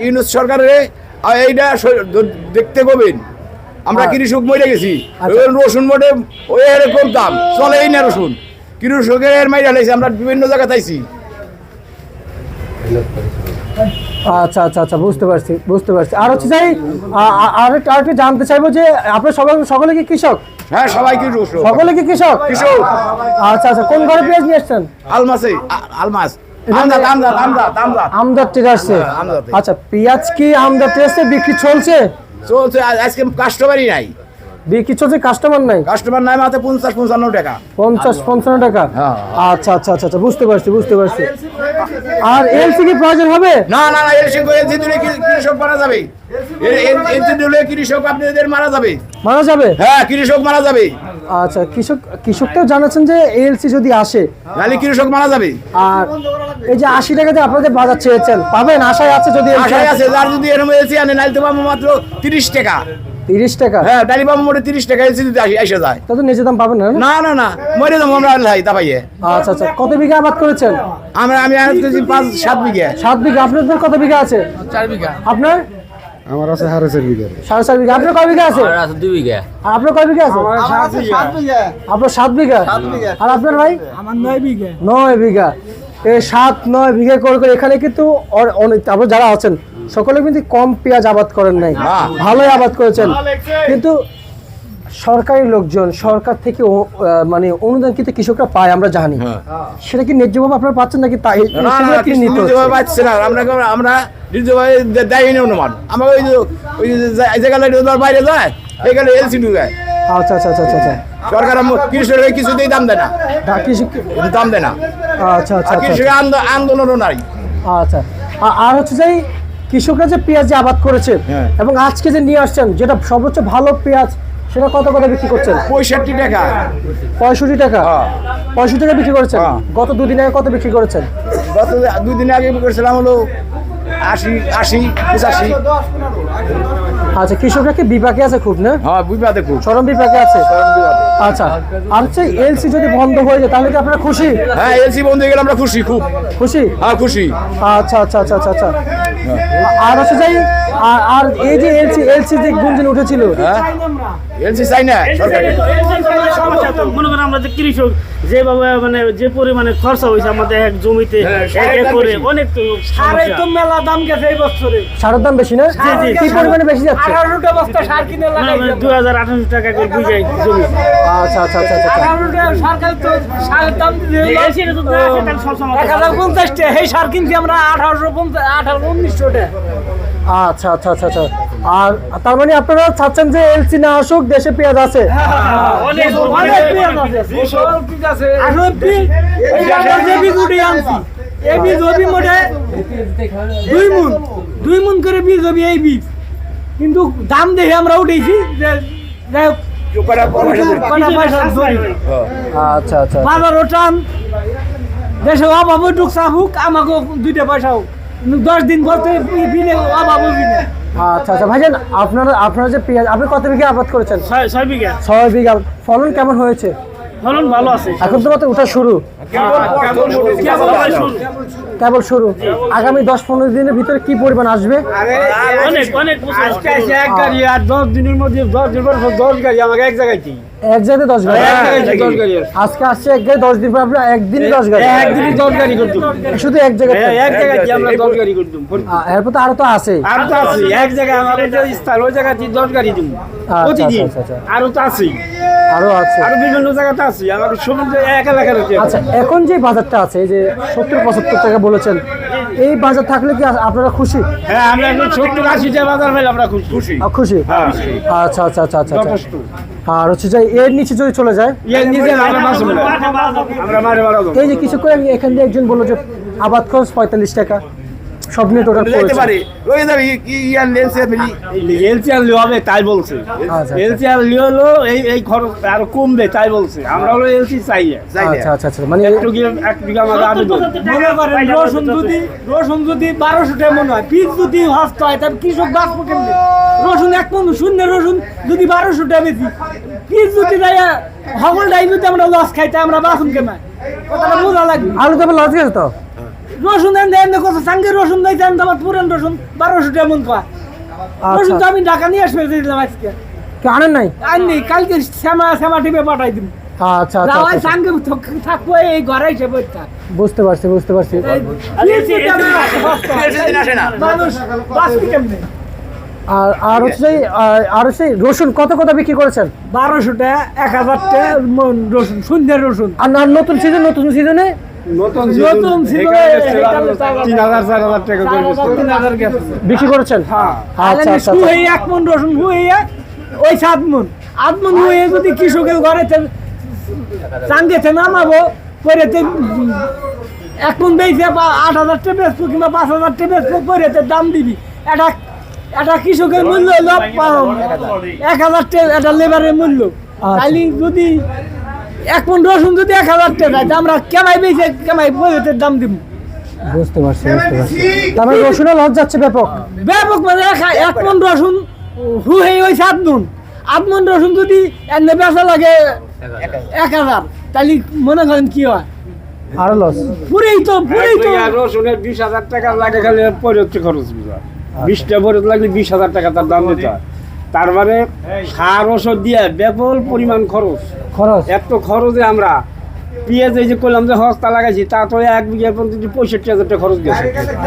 ইউনুস সরকারের এইটা দেখতে পাবেন আমরা আর- কৃষক মরে গেছি? আচ্ছা। রসুন মোটে ওই এরকম দাম চলেই না রসুন। কৃষকের মাইরা লাইছে আমরা বিভিন্ন জায়গা চাইছি আচ্ছা আচ্ছা আচ্ছা বুঝতে পারছি বুঝতে পারছি। আর হচ্ছে যাই আ- আর একটু- জানতে চাইব যে আপনার সকলে সকলে কি কৃষক? হ্যাঁ সবাই কৃষক? সকলে কি কৃষক? কৃষক। আচ্ছা আচ্ছা কোন ঘরে পেঁয়াজ নিয়ে এসছেন আলমাসে আলমাস। আমদার ট্রেডার্সে হ্যাঁ, আচ্ছা পেঁয়াজ কি আমদার ট্রেডার্সে বিক্রি চলছে? চলছে আজকে কাস্টমারই নাই। বিক্রি চলছে কাস্টমার নাই? কাস্টমার নাই মাত্র পঞ্চাশ পঞ্চান্ন টাকা। পঞ্চাশ পঞ্চান্ন টাকা? হ্যাঁ। আচ্ছা আচ্ছা আচ্ছা আচ্ছা বুঝতে পারছি বুঝতে পারছি। আর এলসি কি প্রয়োজন হবে? না না না এলসি এলসি দিলে কৃষক মারা যাবে? এলসি দিলে কৃষক আপনাদের মারা যাবে। মানা যাবে? হ্যাঁ কৃষক মারা যাবে। আচ্ছা কৃষক কৃষকটাও জানাচ্ছেন যে এলসি যদি আসে নাহলে কৃষক মারা যাবে। আর এই যে আশি টাকাতে আপনাদের বাজার চেয়েছেন পাবেন? আশায় আছে যদি আশায় আছে যার যদি এরকম এলসি আনে নাইলে তো পাবো মাত্র তিরিশ টাকা। তিরিশ টাকা? হ্যাঁ ডালি পাবো মোটে তিরিশ টাকা এলসি আসে- এসে যায়। তা তো নিজে দাম পাবেন না না? না না মরে যাব আমরা তা পাইয়ে আচ্ছা আচ্ছা কত বিঘা আবাদ করেছেন? আমরা আমি আয়াত করেছি পাঁচ সাত বিঘে। সাত বিঘা আপনাদের কত বিঘা আছে? চার বিঘা। আপনার? আমার আছে সাড়ে চার বিঘা। সাড়ে চার বিঘা। আপনার কয় বিঘা আছে? আছে দুই বিঘা। আর আপনার কয় বিঘা আছে? আপনার সাত বিঘা? আর আপনার ভাই? আমার নয় বিঘা। নয় বিঘা। এই সাত নয় বিঘা করে করে এখানে কিন্তু তারপর যারা আছেন সকলে কিন্তু কম পেঁয়াজ আবাদ করেন নাই। ভালোই আবাদ করেছেন। কিন্তু সরকারি লোকজন সরকার থেকে মানে অনুদান কিন্তু কৃষকরা পায় আমরা জানি। সেটা কি ন্যায্যভাবে আপনারা পাচ্ছেন নাকি তাই না না সেগুলো কি কিছু নিতে নিজেভাবে হচ্ছে? পাচ্ছি না। আমরা আমরা নিজেভাবে দেয়নি অনুমান। আমার ওই ওই যে যে- যে গেলে বাইরে যায় এই এলসি ঢুকায় আচ্ছা আচ্ছা আচ্ছা আচ্ছা। আচ্ছা সরকার কৃষকের কিছুতেই দাম দেয় না। কৃষক দাম দেয় না। আচ্ছা আচ্ছা আর আচ্ছা। কৃষকের আন্দোলনও নাই। আচ্ছা। আর হচ্ছে যে কৃষকরা যে পেঁয়াজ যে আবাদ করেছে হ্যাঁ। এবং আজকে যে নিয়ে আসছেন যেটা সর্বোচ্চ ভালো পেঁয়াজ সেটা কত কথা বিক্রি করছেন? পঁয়ষট্টি টাকা। পঁয়ষট্টি টাকা? হ্যাঁ। পঁয়ষট্টি টাকা বিক্রি করেছেন? হ্যাঁ। গত দুদিন আগে কত বিক্রি করেছেন? গত দুদিন আগে করেছিলাম হলো আশি আশি পঁচাশি। আচ্ছা কৃষকরা কি বিপাকে আছে খুব না? হ্যাঁ বুঝতে খুব। চরম বিপাকে আছে। আচ্ছা আর হচ্ছে এলসি যদি বন্ধ হয়ে যায় তাহলে কি আপনারা খুশি? হ্যাঁ এলসি বন্ধ হয়ে গেলে আমরা খুশি খুব। খুশি? হ্যাঁ খুশি। আচ্ছা আচ্ছা আচ্ছা আচ্ছা আচ্ছা। আর হচ্ছে যাই আর- আর এই যে এলসি এলসি যে গুঞ্জন উঠেছিল হ্যাঁ। এলসি চাই না সরকার মনে করেন আমরা যে কৃষক যেভাবে মানে যে পরিমাণে খরচা হয়েছে আমাদের এক জমিতে হ্যাঁ, এক একরে অনেক সারে তো মেলা দাম গেছে এই বছরে। সারের দাম বেশি না? কি পরিমাণে বেশি যাচ্ছে? আঠারোটা বস্তা সার কিনে লাগাই হাজার আঠারোশো টাকা করে বুঝাই জমি। আচ্ছা আচ্ছা আচ্ছা আচ্ছা আচ্ছা। আঠারোটা সরকার তো সারের দাম এলসিটা তো না এই সার কিনছি আমরা আঠারো উনিশশো টাকা আচ্ছা আচ্ছা আচ্ছা আচ্ছা। আর তার মানে আপনারা চাচ্ছেন যে এলসি না আসুক দেশে পেঁয়াজ আছে। অনেক অনেক পেঁয়াজ আছে। আসলে বীজ- এই বীজ হবি মোটে দুই মুন দুই মুন করে বীজ হবি এই বীজ কিন্তু দাম দেখে আমরা উঠেছি যে যাই হোক। আচ্ছা আচ্ছা বাজার ওঠান দেশে অভাব টুক চাহুক আমাকে দুইটা পয়সা হোক। দশ দিন পর থেকে অভাব হবি না আচ্ছা আচ্ছা ভাইজান আপনারা আপনারা যে পেঁয়াজ আপনি কত বিঘা আবাদ করেছেন? ছয় ছয় বিঘা। ছয় বিঘা। ফলন কেমন হয়েছে? ফলন ভালো আছে। এখন তো মাত্র শুরু। কেবল শুরু। আগামী দশ পনেরো দিনের ভিতরে কি পরিমাণ আসবে? অনেক অনেক বছর আজকে আসে এক গাড়ি আর দশ দিনের মধ্যে দশ দিন পর দশ গাড়ি আমাকে এক জায়গায় এক জায়গায় দশ গাড়ি? এক জায়গায় দশ গাড়ি। আছে। আজকে আসছে এক গাড়ি দশ দিন পর আপনার একদিনই দশ গাড়ি। একদিনই দশ গাড়ি করতাম শুধু এক জায়গায় এক জায়গায় আমরা দশ গাড়ি করতাম এরপর তো আরও তো আছে। আর তো আছে। এক জায়গায় আমাদের যে স্থান ওই জায়গাতে দশ গাড়ি দিব প্রতিদিন। আরও তো আছেই। আরও আছে। আরও বিভিন্ন জায়গাতে আছে আমার সমুদ্র এক এলাকার আছে আচ্ছা এখন যে বাজারটা আছে এই যে সত্তর পঁচাত্তর টাকা বলেছেন এই বাজার থাকলে কি আপনারা খুশি? হ্যাঁ আমরা এখন সত্তর আশিটা বাজার পেলে আমরা খুশি। খুশি? খুশি আচ্ছা আচ্ছা আচ্ছা আচ্ছা আচ্ছা। আর হচ্ছে যে এর নিচে যদি চলে যায় আমরা মারা এই যে কিছু করে এখান দিয়ে একজন বলল যে আবাদ খরচ পঁয়তাল্লিশ টাকা। সব নিয়ে টোটাল যাইতে পারে। ওই যাবি কি ইয়ার এলসি আর লিও হবে তাই বলছে। আচ্ছা, এলসি আর লিও হলো এই এই খরচ আরও কমবে তাই বলছে। আমরা হলো এলসি চাই। আচ্ছা আচ্ছা আচ্ছা মানে একটু গিয়ে এক বিঘা আমাদের আবেদন মনে করেন রসুন যদি রসুন যদি বারোশো টাকা মনে হয় পিস যদি হস্ত হয় তাহলে কৃষক বাঁচবো কেমনি রসুন এক মন শূন্য রসুন যদি বারোশো টাকা বেশি। পিস যদি দেয় হগল ডাই যদি আমরা লস খাইতে আমরা বাসুন কেন কথাটা বোঝা লাগবে। আলু তো লস গেছে তো? রসুন দেন দেন কত সাঙ্গে রসুন দেয় দেন তোমার পুরান রসুন বারোশো টাকা মন কয় রসুন তো আচ্ছা আমি ঢাকা নিয়ে আসবে দিলাম আজকে। কি আনেন নাই? আননি কালকে শ্যামা শ্যামা টিপে পাঠাই দিব। আচ্ছা আচ্ছা, আচ্ছা। সাঙ্গে থাক- থাকব এই ঘরে এসে বুঝতে পারছি বুঝতে পারছি। আসে না। মানুষ বাঁচবে কেমনে? আর আর হচ্ছে আর হচ্ছে রসুন কত কত বিক্রি করেছেন? বারোশো টাকা এক হাজার টাকা রসুন সন্ধ্যের রসুন। আর আর নতুন সিজন নতুন সিজনে বিক্রি করেছেন? হ্যাঁ। আচ্ছা আচ্ছা আচ্ছা। এক মন রসুন ওই সাত মন। আট মন যদি কৃষকের ঘরে নামাবো পরে এক মন বেঁচে আট হাজার টাকা বেচবো কিংবা পাঁচ হাজার বেচবো দাম দিবি। এটা এটা কৃষকের মূল্য হলো পা- এক হাজার টাকা এটা লেবারের মূল্য। খালি যদি এক মন রসুন যদি এক হাজার টাকা আমরা কেমাই বেঁচে কেমাই বইতে দাম দিব বুঝতে পারছি বুঝতে পারছি। তার মানে রসুনের লস যাচ্ছে ব্যাপক। ব্যাপক মানে এক- এক মন রসুন হুহে ওই সাত মন। আট মন রসুন যদি এনে বেচা লাগে এক হাজার তাহলে মনে করেন কি হয়? আরও লস। পুরেই তো পুরেই তো। রসুনের বিশ হাজার টাকা লাগে খালি পরিহচ্ছে খরচ বিশটা পরিহত লাগলে বিশ হাজার টাকা তার দাম দিতে হয়। তার মানে সার ওষুধ দিয়ে ব্যাপক পরিমাণ খরচ। খরচ? এত খরচে আমরা পেঁয়াজ এই যে করলাম যে হস্তা লাগাইছি তা তো এক বিঘা পর্যন্ত পঁয়ষট্টি হাজার টাকা খরচ গেছে।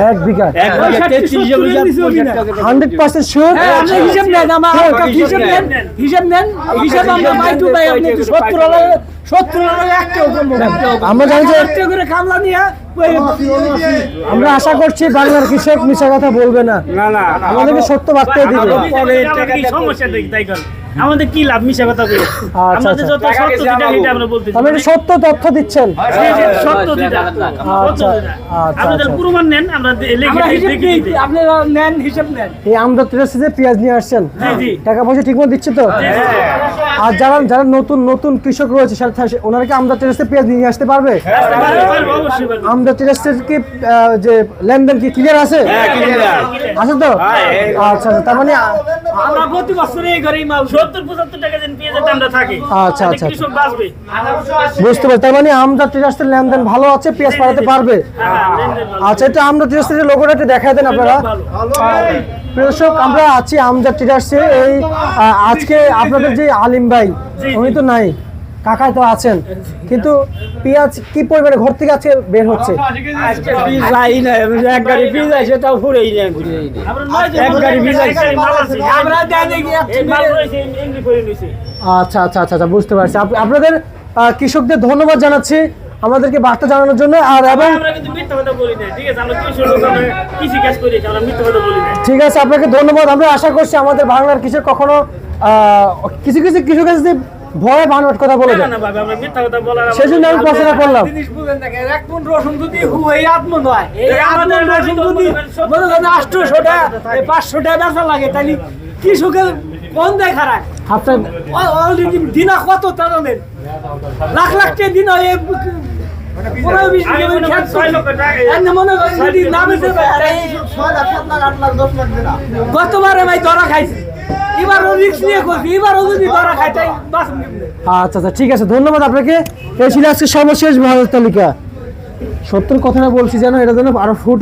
এক বিঘা এক বিঘা? তেত্রিশ হাজার হান্ড্রেড পার্সেন্ট শিওর হ্যাঁ, আপনি হিসাব নেন আমার হিসাব নেন হিসাব নেন হিসাব আমরা বাই টু বাই আপনি সত্তর সত্তর। আমরা জানি যে একটা করে কামলা নিয়ে আমরা আশা করছি বাংলার কৃষক মিশা কথা বলবে না। না না। আমাদেরকে সত্য বার্তা দিবে। আমাদের কি সমস্যা দেখি তাই কারণ আমাদের কি লাভ মিশা কথা বলে? আমাদের যত সত্য যেটা আমাগো। আমরা বলতেছি। আমি সত্য তথ্য দিচ্ছেন? যে যে সত্য যেটা সত্য যেটা আপনাদের। প্রমাণ নেন আমরা লিখে দিই, হিসাব লিখে দিই। দিই। আপনারা নেন হিসাব নেন। এই আমরা পেঁয়াজ নিয়ে আসছেন জি, জি। টাকা পয়সা ঠিকমতো দিচ্ছে তো? আর যারা যারা নতুন নতুন কৃষক রয়েছে ওনারা কি আমরা ট্রেসে পেঁয়াজ নিয়ে আসতে পারবে? পারবে, পারবে, অবশ্যই পারবে। আমরা ট্রেসের কি যে লেনদেন কি ক্লিয়ার আছে? আছে তো? আচ্ছা আচ্ছা তার মানে আমরা প্রতি বছর এই ঘরেই মাল সত্তর পঁচাত্তর টাকা যেন পেঁয়াজের দামটা থাকে। আচ্ছা, আচ্ছা, কৃষক বাঁচবে। বুঝতে পারছি। তার মানে আমরা ট্রেসের লেনদেন ভালো আছে পেঁয়াজ পাঠাতে পারবে? হ্যাঁ, ভালো। আচ্ছা এটা আমরা ট্রেসের লোগোটা একটু দেখাই দেন আপনারা। দর্শক আমরা আছি আমজাদ ট্রেডার্সে এই আজকে আপনাদের যে আলিম ভাই উনি তো নাই। কাকাই তো আছেন। কিন্তু পেঁয়াজ কি পরিমাণে ঘর থেকে আজকে বের হচ্ছে? এক গাড়ি বীজ আছে তাও ফুরেই না এক গাড়ি বীজ আছে। আচ্ছা আচ্ছা আচ্ছা আচ্ছা বুঝতে পারছি। আপ- আপনাদের কৃষকদের ধন্যবাদ জানাচ্ছি আমাদেরকে বার্তা জানানোর জন্য। আর এবং আমরা কিন্তু মিথ্যা কথা বলি না, ঠিক আছে? আমরা কৃষক লোক, আমরা কৃষি কাজ করি, আমরা মিথ্যা কথা বলি না। ঠিক আছে আপনাকে ধন্যবাদ। আমরা আশা করছি আমাদের বাংলার কৃষক কখনো কিছু কিছু কৃষকের ভয়ে বানোয়াট কথা বলে না, আমরা মিথ্যা কথা বলার সেজন্য আমি করলাম জিনিস বুঝেন না এক মন রসুন যদি আট হয় এই এই আট আমাদের রসুন যদি মনে করেন সত্তর করেন আটশোশো টাকা এই পাঁচশো টাকা বেচা লাগে তাহলে কৃষকের কোন দেয় খারাপ? আপনার অলরেডি দিনা কত তা জানেন লাখ লাখ টাকা দিন এই গতবারে ভাই ধরা খাইছি। আচ্ছা আচ্ছা ঠিক আছে, ধন্যবাদ আপনাকে। এই সর্বশেষ ভারত তালিকা। সত্যের কথাটা বলছি যেন, এটা যেন আরও ফুট